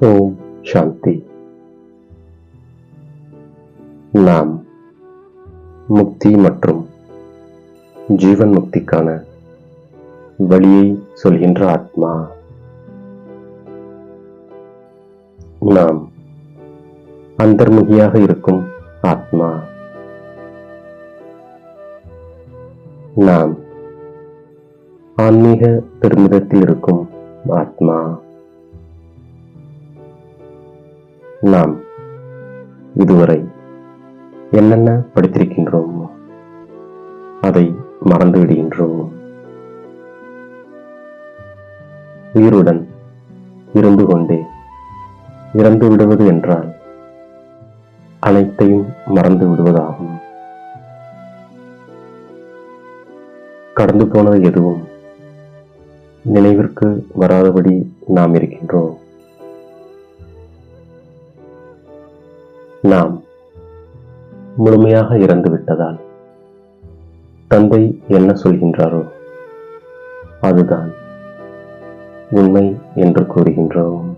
ஓம் சாந்தி. நாம் முக்தி மற்றும் ஜீவன் முக்திக்கான வழியை சொல்கின்ற ஆத்மா. நாம் அந்தர்முகியாக இருக்கும் ஆத்மா. நாம் ஆன்மீக பெருமிதத்தில் இருக்கும் ஆத்மா. நாம் இதுவரை என்னென்ன படித்திருக்கின்றோம் அதை மறந்து விடுகின்றோம்? உயிருடன் இருந்து கொண்டே இறந்து விடுவது என்றால் அனைத்தையும் மறந்து விடுவதாகும். கடந்து போனது எதுவும் நினைவிற்கு வராதபடி நாம் இருக்கின்றோம். நாம் முழுமையாக இறந்து விட்டதால் தந்தை என்ன சொல்கின்றாரோ அதுதான் உண்மை என்று கூறுகின்றோம்.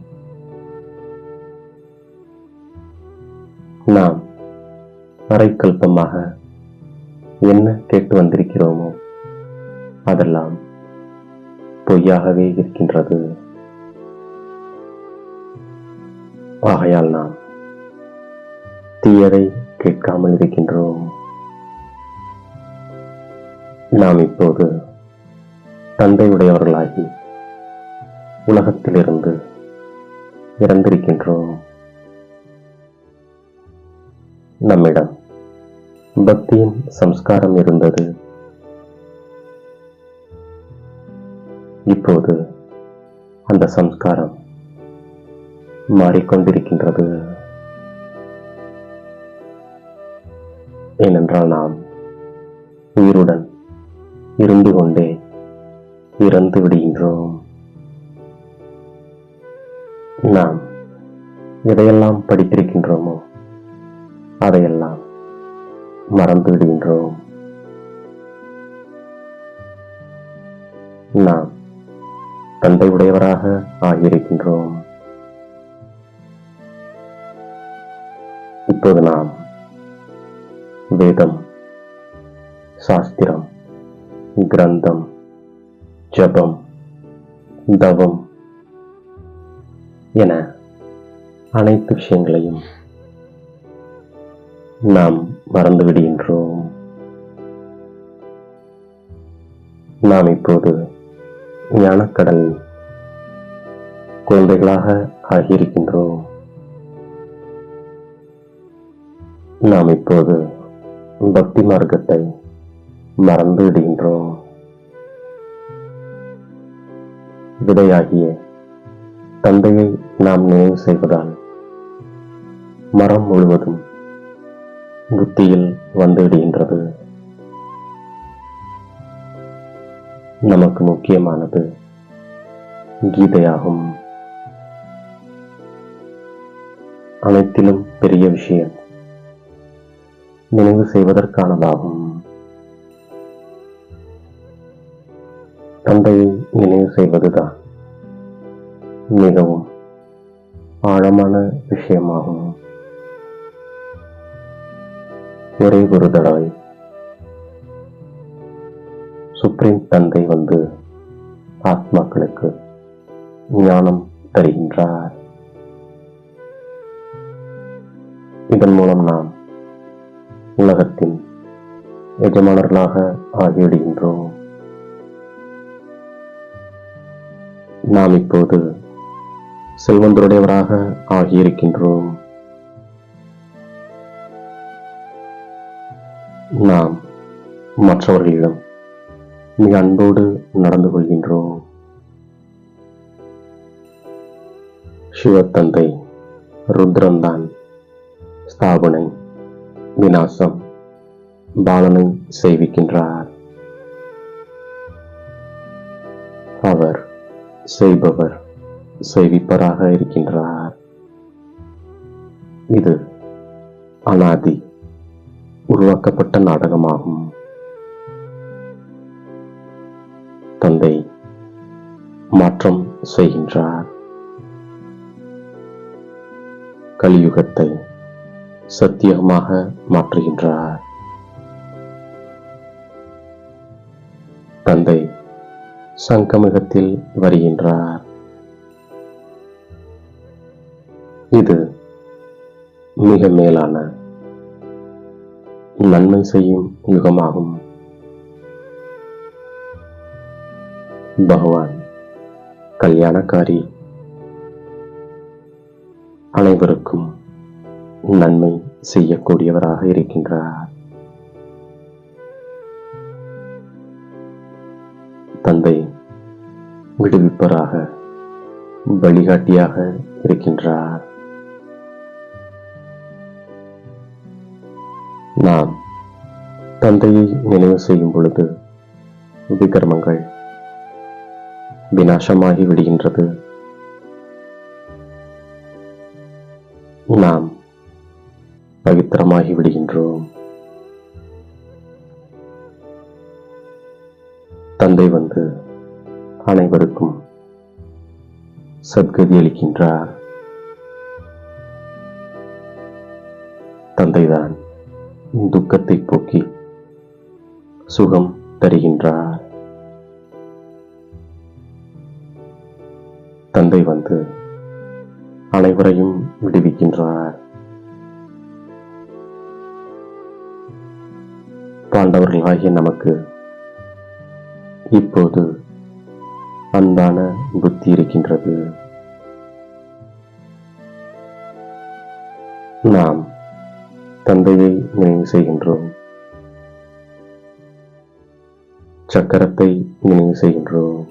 நாம் அரைக்கல்பமாக என்ன கேட்டு வந்திருக்கிறோமோ அதெல்லாம் பொய்யாகவே இருக்கின்றது. ஆகையால் நாம் தீயதை கேட்காமல் இருக்கின்றோம். நாம் இப்போது தந்தையுடையவர்களாகி உலகத்திலிருந்து இறந்திருக்கின்றோம். நம்மிடம் பக்தியின் சம்ஸ்காரம் இருந்தது. இப்போது அந்த சம்ஸ்காரம் மாறிக்கொண்டிருக்கின்றது. ஏனென்றால் நாம் உயிருடன் இருந்து கொண்டே இறந்து விடுகின்றோம். நாம் எதையெல்லாம் படித்திருக்கின்றோமோ அதையெல்லாம் மறந்து விடுகின்றோம். நாம் தந்தை உடையவராக ஆகியிருக்கின்றோம். இப்போது நாம் வேதம் சாஸ்திரம் கிரந்தம் ஜபம் தவம் என அனைத்து விஷயங்களையும் நாம் மறந்துவிடுகின்றோம் நாம் இப்போது ஞானக்கடல் குழந்தைகளாக ஆகியிருக்கின்றோம். நாம் இப்போது பக்தி மார்க்கத்தை மறந்து விடுகின்றோம். விதையாகிய தந்தையை நாம் நினைவு செய்வதால் மரம் முழுவதும் புத்தியில் வந்து விடுகின்றது. நமக்கு முக்கியமானது கீதையாகும். அனைத்திலும் பெரிய விஷயம் நினைவு செய்வதற்கானதாகும். தந்தையை நினைவு செய்வதுதான் மிகவும் ஆழமான விஷயமாகும். ஒரே ஒரு தடவை சுப்ரீம் தந்தை வந்து ஆத்மாக்களுக்கு ஞானம் தருகின்றார். இதன் மூலம் நாம் உலகத்தின் எஜமானர்களாக ஆகிவிடுகின்றோம். நாம் இப்போது செல்வந்தருடையவராக ஆகியிருக்கின்றோம். நாம் மற்றவர்களிடம் மிக அன்போடு நடந்து கொள்கின்றோம். சிவத்தந்தை ருத்ரந்தான் ஸ்தாபனை விநாசம் பாலனை செய்விக்கின்றார். அவர் செய்பவர் செய்விப்பராக இருக்கின்றார். இது அனாதி உருவாக்கப்பட்ட நாடகமாகும். தந்தை மாற்றம் செய்கின்றார். கலியுகத்தை சத்தியமாக மாற்றுகின்றார். தந்தை சங்கமிகத்தில் வருகின்றார். இது மிக மேலான நன்மை செய்யும் யுகமாகும். பகவான் கல்யாணக்காரி அனைவருக்கும் நன்மை செய்யக்கூடியவராக இருக்கின்றார். தந்தை விடுவிப்பராக வழிகாட்டியாக இருக்கின்றார். நாம் தந்தையை நினைவு செய்யும் பொழுது விகர்மங்கள் விநாசமாகி விடுகின்றது. நாம் பவித்திரமாகி விடுகின்றோம். தந்தை வந்து அனைவருக்கும் சத்கதி அளிக்கின்றார். தந்தைதான் துக்கத்தை போக்கி சுகம் தருகின்றார். தந்தை வந்து அனைவரையும் விடுவிக்கின்றார். ஆண்டவர்களாகிய நமக்கு இப்போது அன்பான புத்தி இருக்கின்றது. நாம் தந்தையை நினைவு செய்கின்றோம். சக்கரத்தை நினைவு செய்கின்றோம்.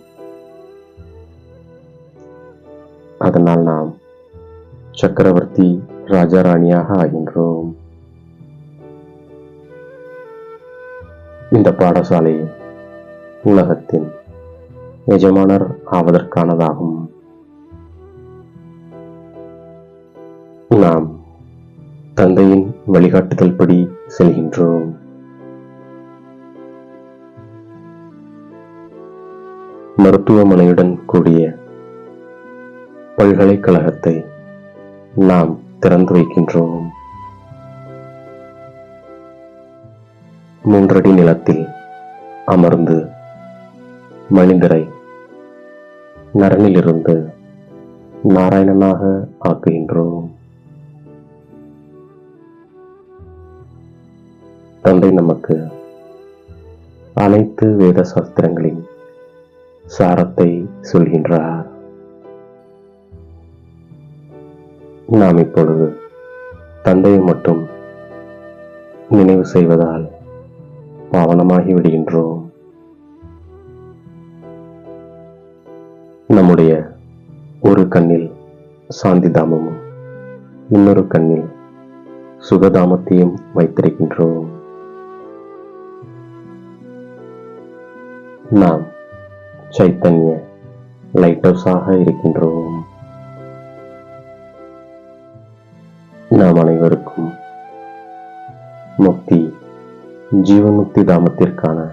அதனால் நாம் சக்கரவர்த்தி ராஜாராணியாக ஆகின்றோம். இந்த பாடசாலை உலகத்தின் எஜமானர் ஆவதற்கானதாகும். நாம் தந்தையின் வழிகாட்டுதல் படி செல்கின்றோம். மருத்துவமனையுடன் கூடிய பல்கலைக்கழகத்தை நாம் திறந்து வைக்கின்றோம். மூன்றடி நிலத்தில் அமர்ந்து மனிதரை நரனிலிருந்து நாராயணனாக ஆக்குகின்றோம். தந்தை நமக்கு அனைத்து வேத சாஸ்திரங்களின் சாரத்தை சொல்கின்றார். நாம் இப்பொழுது தந்தையை மட்டும் நினைவு செய்வதால் பாவனமாகி விடுகின்றோம் நம்முடைய ஒரு கண்ணில் சாந்தி தாமமும் இன்னொரு கண்ணில் சுகதாமத்தையும் வைத்திருக்கின்றோம் நாம் சைத்தன்ய லைட் ஹவுஸாக இருக்கின்றோம். நாம் அனைவருக்கும் முக்தி ஜீவமுக்தி தாமத்திற்கான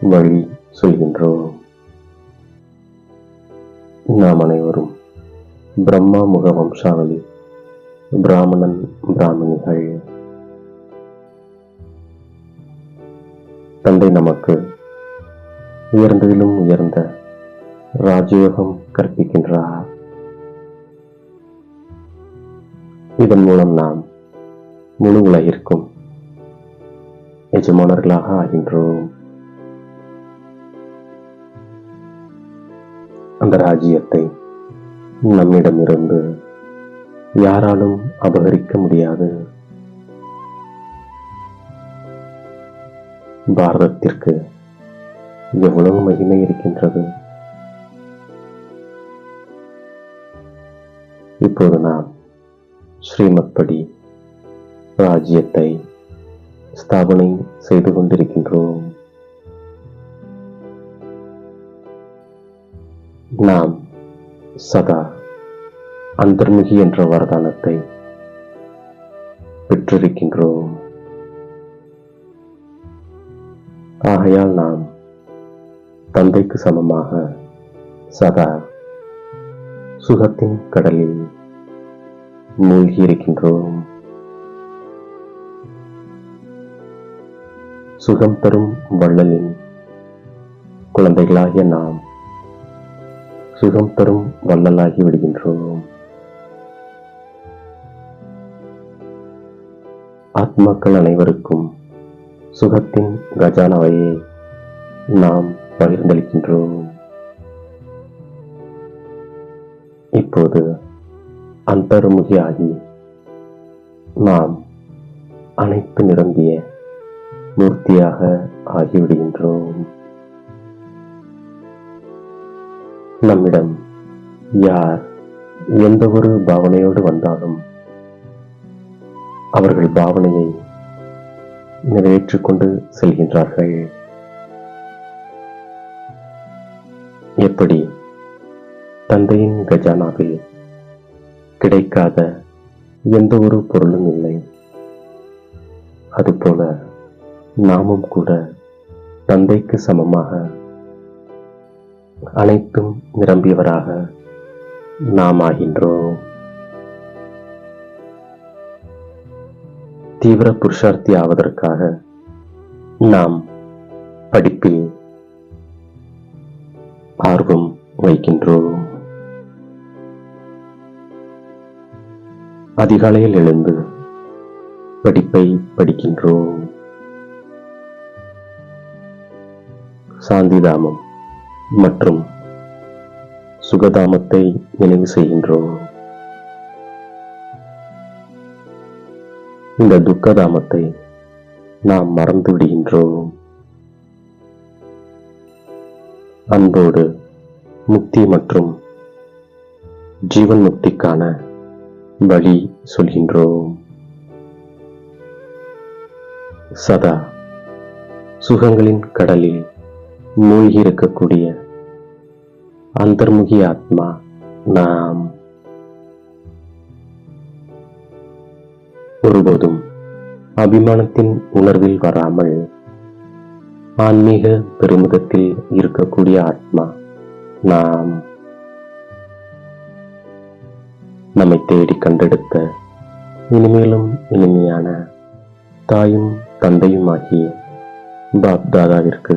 வழி சொல்கின்றோம். நாம் அனைவரும் பிரம்மா முக வம்சாவளி பிராமணன் பிராமணிகள். தந்தை நமக்கு உயர்ந்ததிலும் உயர்ந்த ராஜயோகம் கற்பிக்கின்றார். இதன் மூலம் நாம் முழு உலகிற்கும் எஜமானர்களாக ஆகின்றோம். அந்த ராஜ்யத்தை நம்மிடமிருந்து யாராலும் அபகரிக்க முடியாது. பாரதத்திற்கு எவ்வளவு மகிமை இருக்கின்றது? இப்போது நாம் ஸ்ரீமத் படி ராஜ்யத்தை ஸ்தாபனை செய்து கொண்டிருக்கின்றோம். நாம் சதா அந்தர்முகி என்ற வரதானத்தை பெற்றிருக்கின்றோம். ஆகையால் நாம் தந்தைக்கு சமமாக சதா சுகத்தின் கடலில் மூழ்கி சுகம் தரும் வள்ளலின் குழந்தைகளாகிய நாம். சுகம் தரும் வள்ளலாகி விடுகின்றோம். ஆத்மாக்கள் அனைவருக்கும் சுகத்தின் கஜானவையை நாம் பகிர்ந்தளிக்கின்றோம். இப்போது அந்தர்முகியாகி நாம் அனைத்து நிரம்பிய மூர்த்தியாக ஆகிவிடுகின்றோம். நம்மிடம் யார் எந்த ஒரு பாவனையோடு வந்தாலும் அவர்கள் பாவனையை நிறைவேற்றிக் கொண்டு செல்கின்றார்கள். எப்படி தந்தையின் கஜானாவில் கிடைக்காத எந்த ஒரு பொருளும் இல்லை. அதுபோல நாமும் கூட தந்தைக்கு சமமாக அனைத்தும் நிரம்பியவராக நாம் ஆகின்றோம். தீவிர புருஷார்த்தி ஆவதற்காக நாம் படிப்பில் ஆர்வம் வைக்கின்றோம் அதிகாலையில் எழுந்து படிப்பை படிக்கின்றோம். சாந்திதாமம் மற்றும் சுகதாமத்தை நினைவு செய்கின்றோம். இந்த துக்கதாமத்தை நாம் மறந்து விடுகின்றோம். அன்போடு முக்தி மற்றும் ஜீவன் முக்திக்கான வழி சொல்கின்றோம். சதா சுகங்களின் கடலில் மூழ்கி இருக்கக்கூடிய அந்தர்முகி ஆத்மா நாம் ஒருபோதும் அபிமானத்தின் உணர்வில் வராமல் ஆன்மீக பெருமிதத்தில் இருக்கக்கூடிய ஆத்மா நாம் நம்மை தேடி கண்டெடுத்த இனிமேலும் இனிமையான தாயும் தந்தையுமாகிய பாப் தாதாவிற்கு